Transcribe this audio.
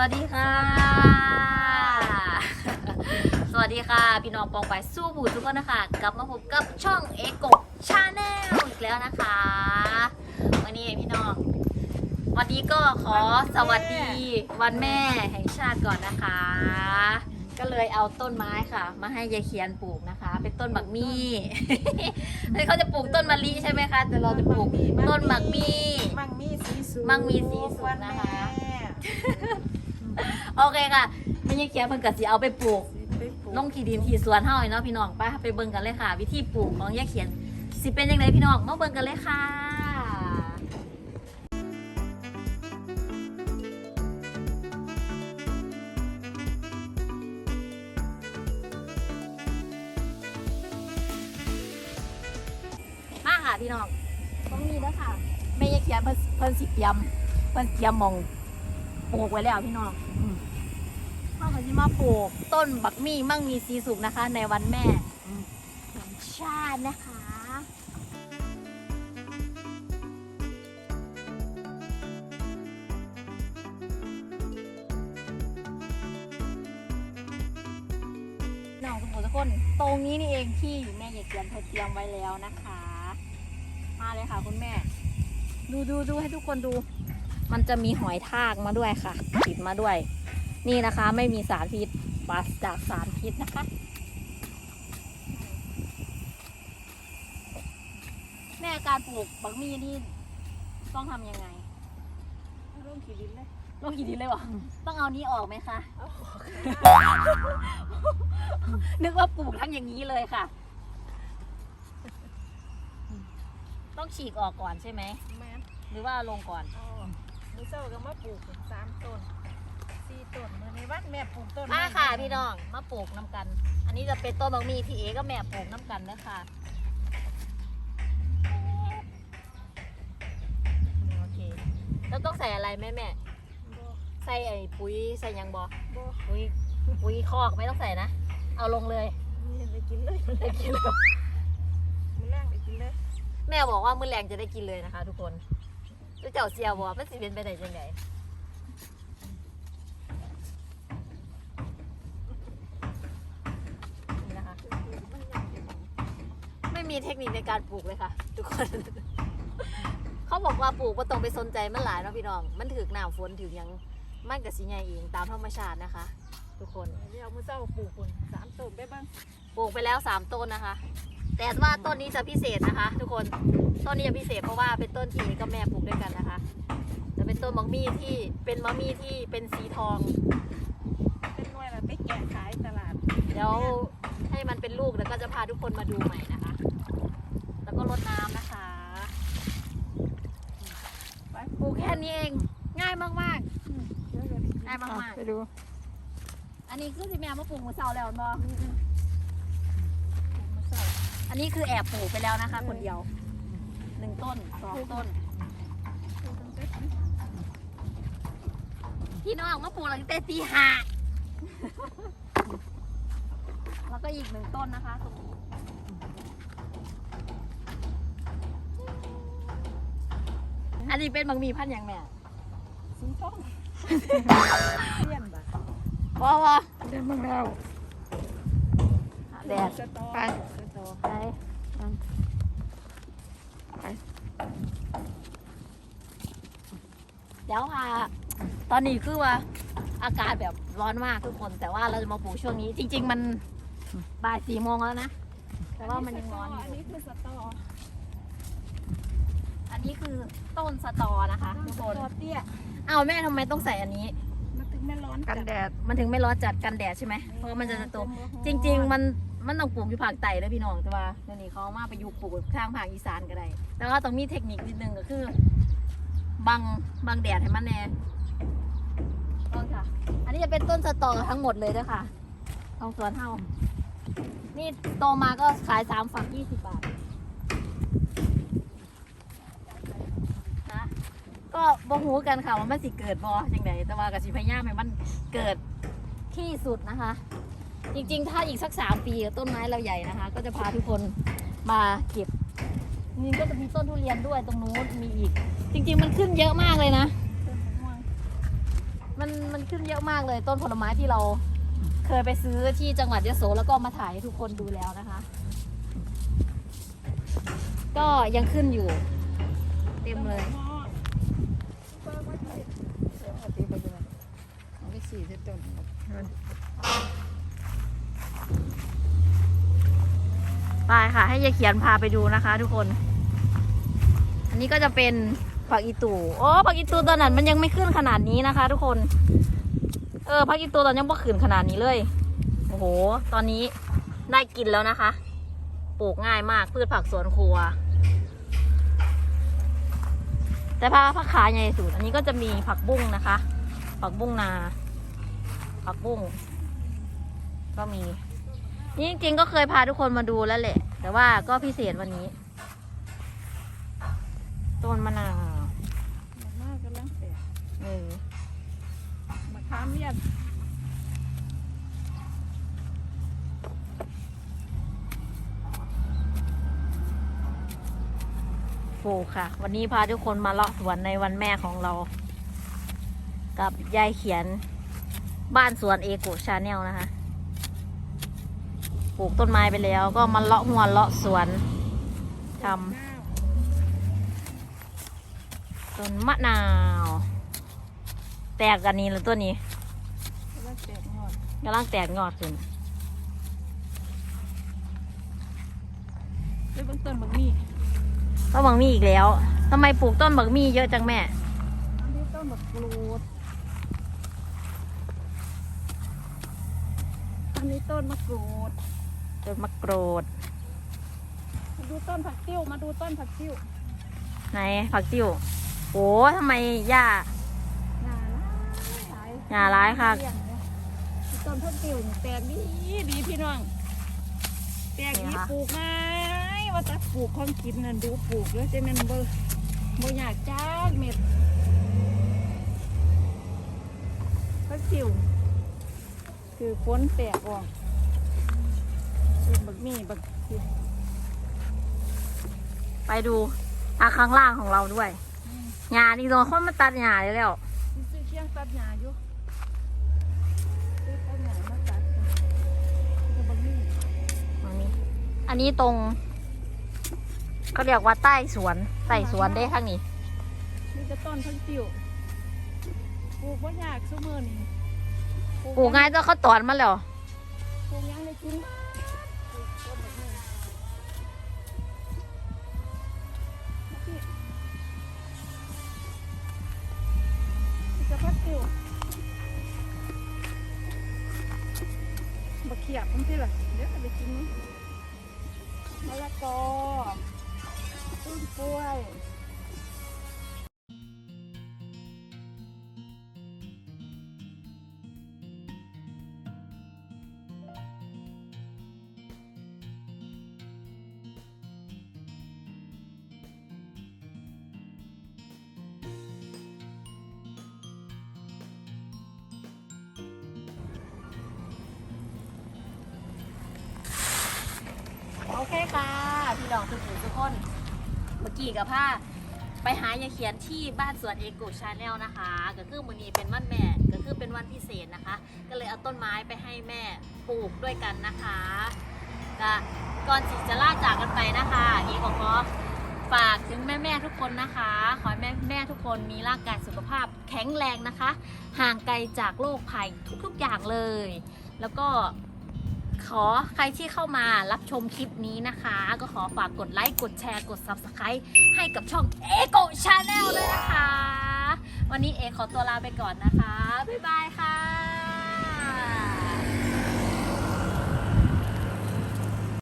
วัสดีค่ะ สวัสดีค่ะ พี่น้องปองไปสู้ผู้ทุกคนนะคะ กลับมาพบกับช่องเอโกชาแนลอีกแล้วนะคะ วันนี้พี่น้อง วันนี้ก็ขอสวัสดีวันแม่แห่งชาติก่อนนะคะ ก็เลยเอาต้นไม้ค่ะ มาให้ยายเขียนปลูกนะคะ เป็นต้นหมักมี่เฮ้ยเขาจะปลูกต้นมะลิใช่ไหมคะแต่เราจะปลูกต้นหมักมี่ มังมีสีสูมังมีสีสูงนะคะ โอเคค่ะไม่ยังเขียนเพิ่นก็สิเอาไปปลูกลงที่ดินที่สวนเฮาเนาะพี่น้องไปไปเบิ่งกันเลยค่ะ วิธีปลูกของยายเขียนสิเป็นยังไงพี่น้องมาเบิ่งกันเลยค่ะมาค่ะพี่น้องต้องมีแล้วค่ะแม่ยายเขียนเพิ่นเพิ่นสิเตรียมเพิ่นเตรียมหมองปลูกไว้แล้วพี่น้องอืมเข้ากันที่มาปลูกต้นบักมี่มั่งมีสีสุกนะคะ ในวันแม่แห่งชาตินะคะน้องทุกคนทุกคน ตรงนี้นี่เองที่แม่ยายเกียนเธอเตรียมไว้แล้วนะคะ มาเลยค่ะคุณแม่ ดูดูดูให้ทุกคนดู มันจะมีหอยทากมาด้วยค่ะติดมาด้วย นี่นะคะไม่มีสารพิษปราศจากสารพิษนะคะ แม่การปลูกบักมี่นี่ต้องทำยังไงร่มขีดินเลยลงกี่ดินเลยวะต้องเอานี้ออกไหมคะนึกว่าปลูกทั้งอย่างนี้เลยค่ะ ต้องฉีกออกก่อนใช่ไหมแม่นหรือว่าเอาลงก่อนอ๋อมือเศร้าก็มาปลูกสามต้น สี่ต้นเมื่อในวัดแม่ปลูกต้นมาค่ะพี่น้องมาปลูกน้ำกัน อันนี้จะเป็นต้นบางมีที่เอก็แม่ปลูกน้ำกันนะคะโอเคแล้วต้องใส่อะไรแม่แม่บ่ใส่ไอ้ปุ๋ยใส่หยังบอบ่ปุ๋ยปุ๋ยคอกไม่ต้องใส่นะ เอาลงเลยนี่ได้กินเลยได้กินเลยมือแรงได้กินเลยแม่บอกว่ามื้อแรงจะได้กินเลยนะคะ ทุกคนเจ้าเสียบอกมันสิเป็นไปได้ยังไงนี่นะคะ มันอยากกิน ไม่มีเทคนิคในการปลูกเลยค่ะ ทุกคน เขาบอกว่าปลูกว่าต้องไปสนใจมันหลายเนาะพี่น้อง มันถือหนาวฝนถือหยังมันกับสิใหญ่เองตามธรรมชาตินะคะ ทุกคนเดี๋ยวมือเศร้าปลูกคนสามต้นได้บ้างปลูกไปแล้วสามต้นนะคะ แต่ว่าต้นนี้จะพิเศษนะคะ ทุกคนต้นนี้จะพิเศษเพราะว่าเป็นต้นที่ก็แม่ปลูกด้วยกันนะคะจะเป็นต้นมะมี่ที่เป็นมะมี่ที่เป็นสีทอง เป็นหน่วยแบบไปแกะขายตลาดเดี๋ยวให้มันเป็นลูกแล้วก็จะพาทุกคนมาดูใหม่นะคะแล้ว ก็รดน้ำนะคะไปปลูกแค่นี้เอง ง่ายมากเดี๋ยวเดี๋ยวได้กินๆง่ายมากไปดู ๆ อันนี้คือสิแม่มาปลูกมือเสาแล้วเนาะมือเศร้าอันนี้คือแอบปลูกไปแล้วนะคะ คนเดียวหนึ่งต้นสองต้นปลูกตั้งแต่ปีพี่น้องมาปลูกหลังเตตีห้าแล้วก็อีกหนึ่งต้นนะคะตรงนี้ อันนี้เป็นบางมีพันธุ์อย่างแม่สีทองเลี่ยนบ่ะว้าวว้าเดินเมืองเราแดดสตอไปสตอไปเดี๋ยวค่ะ ตอนนี้คือว่าอากาศแบบร้อนมากทุกคน แต่ว่าเราจะมาปลูกช่วงนี้ จริง ๆ มันบ่ายสี่โมงแล้วนะ แต่ว่ามันยังร้อนออันยู่นี้คือสตอ อันนี้คือต้นสตอนะคะทุกสคนตอเตี้ยอ้าวแม่ทำไมต้องใส่อันนี้ มันถึงไม่ร้อนกันแดด มันถึงไม่ร้อนจัดกันแดดใช่ไหมเพราะว่ามันจะโตจริง ๆ มันมันต้องปลูกอยู่ภาคใต้นะพี่น้องแต่ว่าเดี๋ยวนี้เขาเอามาไปอยู่ปลูกทางภาคอีสานก็ได้แต่ว่าต้องมีเทคนิคนิดนึงก็คือบังบังแดดให้มันแน่ต้นค่ะ อันนี้จะเป็นต้นสตอทั้งหมดเลยด้วยค่ะของสวนเฮานี่โตมาก็ขายสามฝักยี่สิบบาทนะ ก็บ่ฮู้กันค่ะว่ามันสิเกิดบ่จังไดแต่ว่าก็สิพยายามให้มันเกิดที่สุดนะคะ จริงๆ ถ้าอีกสักสามปีต้นไม้เราใหญ่นะคะ ก็จะพาทุกคนมาเก็บนี่ก็จะมีต้นทุเรียนด้วยตรงนู้นมีอีก จริง ๆ มันขึ้นเยอะมากเลยนะ มันมันขึ้นเยอะมากเลยต้นผลไม้ที่เราเคยไปซื้อที่จังหวัดยะโสแล้วก็มาถ่ายให้ทุกคนดูแล้วนะคะ ก็ยังขึ้นอยู่ เต็มเลย เอาไป สี่สิบต้นไปค่ะ ให้ยายเขียนพาไปดูนะคะ ทุกคน อันนี้ก็จะเป็นผักอีตูโอ้ผักอีตูตอนนั้นมันยังไม่ขึ้นขนาดนี้นะคะ ทุกคน เออผักอีตูตอนยังไม่ขึ้นขนาดนี้เลย โอ้โห ตอนนี้ได้กินแล้วนะคะ ปลูกง่ายมากพืชผักสวนครัว แต่พาผักขาใหญ่สุด อันนี้ก็จะมีผักบุ้งนะคะ ผักบุ้งนา ผักบุ้งก็มี นี่จริงๆก็เคยพาทุกคนมาดูแล้วแหละ แต่ว่าก็พิเศษวันนี้ ต้นมะนาวมากกำลังแตกเออมะขามเรียบปลูกค่ะ วันนี้พาทุกคนมาเลาะสวนในวันแม่ของเรา กับยายเขียน บ้านสวนเอโกชาแนลนะคะ ปลูกต้นไม้ไปแล้วก็มาเลาะหัวเลาะสวนทำข้าวต้นมะนาว แตกกันนี้แล้วตัวนี้กำลังแตกงอดกำลังแตกงอดขึ้นด้วยเบื้องต้นบางนี่ต้นบักมี่อีกแล้วทำไมปลูกต้นบักมี่เยอะจังแม่อันนี้ต้นบักกรูด อันนี้ต้นมะกรูดต้นมะกรดมาดูต้นผักติ้ว มาดูต้นผักติ้วไหนผักติ้วโอ้ทำไมหญ้าหญ้าหลายหลายหญ้าหลายค่ะเลี้ยงเนี่ยต้นผักติ้วนี่แตกดีดีพี่น้องแตกดีปลูกไม้ว่าจะปลูกของกินนั่นดูปลูกแล้วจะนั่นเบอร์บ่อยากจ้ากเม็ดผักติ้ว คือฝนแตกออกต้นบักมี่บักไปดูอาข้างล่างของเราด้วยหญ้านี่โดนคนมาตัดหญ้าเลยแล้วซื้อเชียงตัดหญ้าอยู่ซื้อตัดหญ้ามาตัดต้นบักมี่มันมีอันนี้ตรงเขาเรียกว่าใต้สวนใต้สวนได้ข้างนี้นี่จะต้นพักติวปลูกว่ายากซุมือนี่ ปลูกง่ายก็เขาตอนมาแล้วปลูกยังได้กินบ้างปลูกต้นแบบนี้มาพี่นี่จะพักติวบักเขียบมันที่ละเดี๋ยวจะไปกินมะละกอต้นกล้วย โอเคค่ะ พี่น้องทุกผู้ทุกคน เมื่อกี้กับผ้าไปหายายเขียนที่บ้านสวนเอโกชาแนลนะคะ ก็คือมือนี้เป็นวันแม่ ก็คือเป็นวันพิเศษนะคะ ก็เลยเอาต้นไม้ไปให้แม่ปลูกด้วยกันนะคะก็ก่อนที่จะลาจากกันไปนะคะเอก็ขอฝากถึงแม่ๆทุกคนนะคะ ขอให้แม่แม่ๆทุกคนมีร่างกายสุขภาพแข็งแรงนะคะ ห่างไกลจากโรคภัยทุกๆอย่างเลย แล้วก็ ขอใครที่เข้ามารับชมคลิปนี้นะคะ ก็ขอฝากกดไลค์ กดแชร์ กด Subscribe ให้กับช่อง e g o Channel ด้วยนะคะ วันนี้เอขอตัวลาไปก่อนนะคะ บ๊ายบายค่ะ